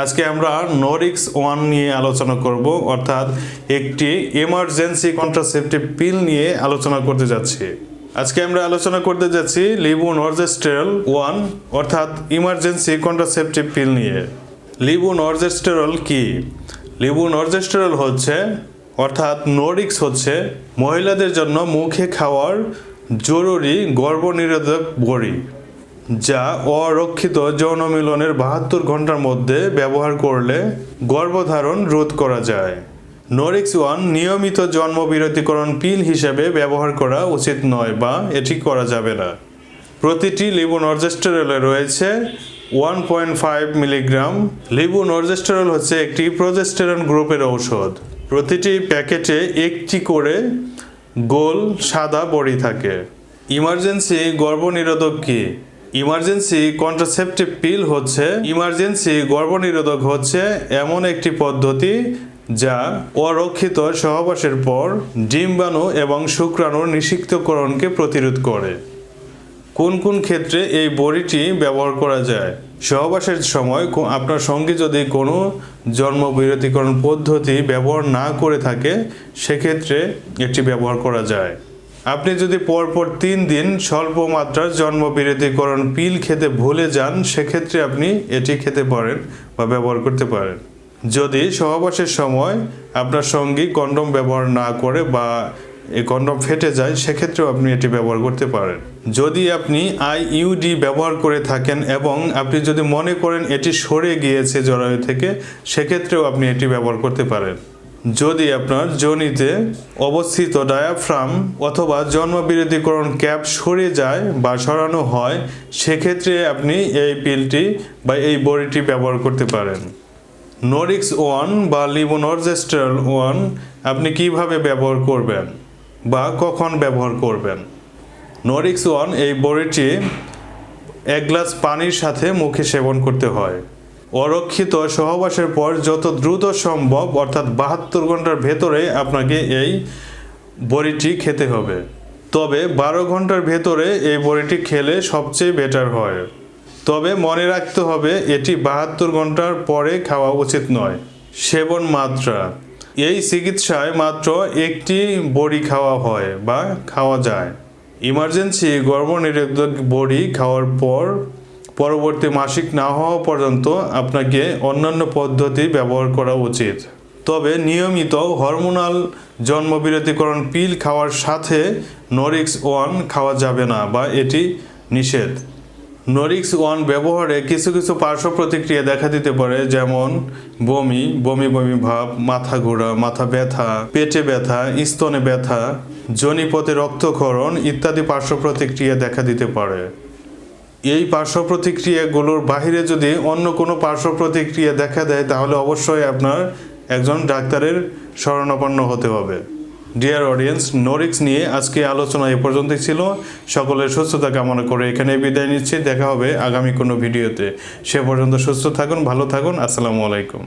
আজকে আমরা নরিক্স ওয়ান নিয়ে আলোচনা করব, অর্থাৎ একটি এমার্জেন্সি কন্ট্রাসেপটিভ পিল নিয়ে আলোচনা করতে যাচ্ছি। আজকে আমরা আলোচনা করতে যাচ্ছি লিবু নরজেস্টেরল ওয়ান, অর্থাৎ ইমার্জেন্সি কন্ট্রাসেপটিভ পিল নিয়ে। লিবু নরজেস্টেরল কি? লিবু নরজেস্টেরল হচ্ছে, অর্থাৎ নোরিক্স হচ্ছে মহিলাদের জন্য মুখে খাওয়ার জরুরি গর্ভনিরোধক বড়ি। যা অরক্ষিত যৌন মিলনের বাহাত্তর ঘণ্টার মধ্যে ব্যবহার করলে গর্ভধারণ রোধ করা যায়। নোরিক্স ওয়ান নিয়মিত জন্ম বিরতিকরণ পিল হিসেবে ব্যবহার করা উচিত নয় বা এটি করা যাবে না। প্রতিটি লিবু নরজেস্টেরলে রয়েছে one point five milligram. Levonorgestrel হচ্ছে একটি প্রজেস্টেরন গ্রুপের ঔষধ। প্রতিটি প্যাকেটে একটি করে গোল সাদা বড়ি থাকে। ইমার্জেন্সি গর্ভনিরোধক কি? ইমার্জেন্সি কন্ট্রাসেপটিভ পিল হচ্ছে, ইমার্জেন্সি গর্ভনিরোধক হচ্ছে এমন একটি পদ্ধতি যা অরক্ষিত সহবাসের পর ডিম্বাণু এবং শুক্রাণুর নিষিক্তকরণকে প্রতিরোধ করে। কোন কোন ক্ষেত্রে এই বড়িটি ব্যবহার করা যায়? সহবাসের সময় আপনার সঙ্গে যদি কোনো জন্মবিরতিকরণ পদ্ধতি ব্যবহার না করে থাকে, সেক্ষেত্রে এটি ব্যবহার করা যায়। আপনি যদি পরপর তিন দিন স্বল্প মাত্রার জন্ম বিরতিকরণ পিল খেতে ভুলে যান, সেক্ষেত্রে আপনি এটি খেতে পারেন বা ব্যবহার করতে পারেন। যদি সহবাসের সময় আপনার সঙ্গী কন্ডম ব্যবহার না করে বা এই কন্ডম ফেটে যায়, সেক্ষেত্রেও আপনি এটি ব্যবহার করতে পারেন। যদি আপনি আইইউডি ব্যবহার করে থাকেন এবং আপনি যদি মনে করেন এটি সরে গিয়েছে জরায়ু থেকে, সেক্ষেত্রেও আপনি এটি ব্যবহার করতে পারেন। যদি আপনার যোনিতে অবস্থিত ডায়াফ্রাম অথবা জন্মবিরতিকরণ ক্যাপ সরে যায় বা সরানো হয়, সেক্ষেত্রে আপনি এই পিলটি বা এই বড়িটি ব্যবহার করতে পারেন। নোরিক্স ওয়ান বা লিবোনরজেস্ট্রাল ওয়ান আপনি কীভাবে ব্যবহার করবেন বা কখন ব্যবহার করবেন? নোরিক্স ওয়ান এই বড়িটি এক গ্লাস পানির সাথে মুখে সেবন করতে হয়। অরক্ষিত সহবাসের পর যত দ্রুত সম্ভব, অর্থাৎ বাহাত্তর ঘণ্টার ভেতরে আপনাকে এই বড়িটি খেতে হবে। তবে বারো ঘণ্টার ভেতরে এই বড়িটি খেলে সবচেয়ে বেটার হয়। তবে মনে রাখতে হবে, এটি বাহাত্তর ঘণ্টার পরে খাওয়া উচিত নয়। সেবন মাত্রা। এই চিকিৎসায় মাত্র একটি বড়ি খাওয়া হয় বা খাওয়া যায়। ইমার্জেন্সি গর্ভনিরোধক বড়ি খাওয়ার পর পরবর্তী মাসিক না হওয়া পর্যন্ত আপনাকে অন্যান্য পদ্ধতি ব্যবহার করা উচিত। তবে নিয়মিত হরমোনাল জন্মবিরতিকরণ পিল খাওয়ার সাথে নরিক্স ওয়ান খাওয়া যাবে না বা এটি নিষেধ। নরিক্স ওয়ান ব্যবহারে কিছু কিছু পার্শ্ব প্রতিক্রিয়া দেখা দিতে পারে, যেমন বমি বমি বমি ভাব, মাথা ঘোরা, মাথা ব্যথা, পেটে ব্যথা, স্তনে ব্যথা, জনিপথে রক্তক্ষরণ ইত্যাদি পার্শ্ব প্রতিক্রিয়া দেখা দিতে পারে। এই পার্শ্ব প্রতিক্রিয়াগুলোর বাহিরে যদি অন্য কোনো পার্শ্ব প্রতিক্রিয়া দেখা দেয়, তাহলে অবশ্যই আপনার একজন ডাক্তারের শরণাপন্ন হতে হবে। ডিয়ার অডিয়েন্স নোরিক্স নিয়ে আজকে আলোচনা এ পর্যন্তই ছিল। সকলের সুস্থতা কামনা করে এখানে বিদায় নিচ্ছি। দেখা হবে আগামী কোনো ভিডিওতে। সে পর্যন্ত সুস্থ থাকুন, ভালো থাকুন। আসসালামু আলাইকুম।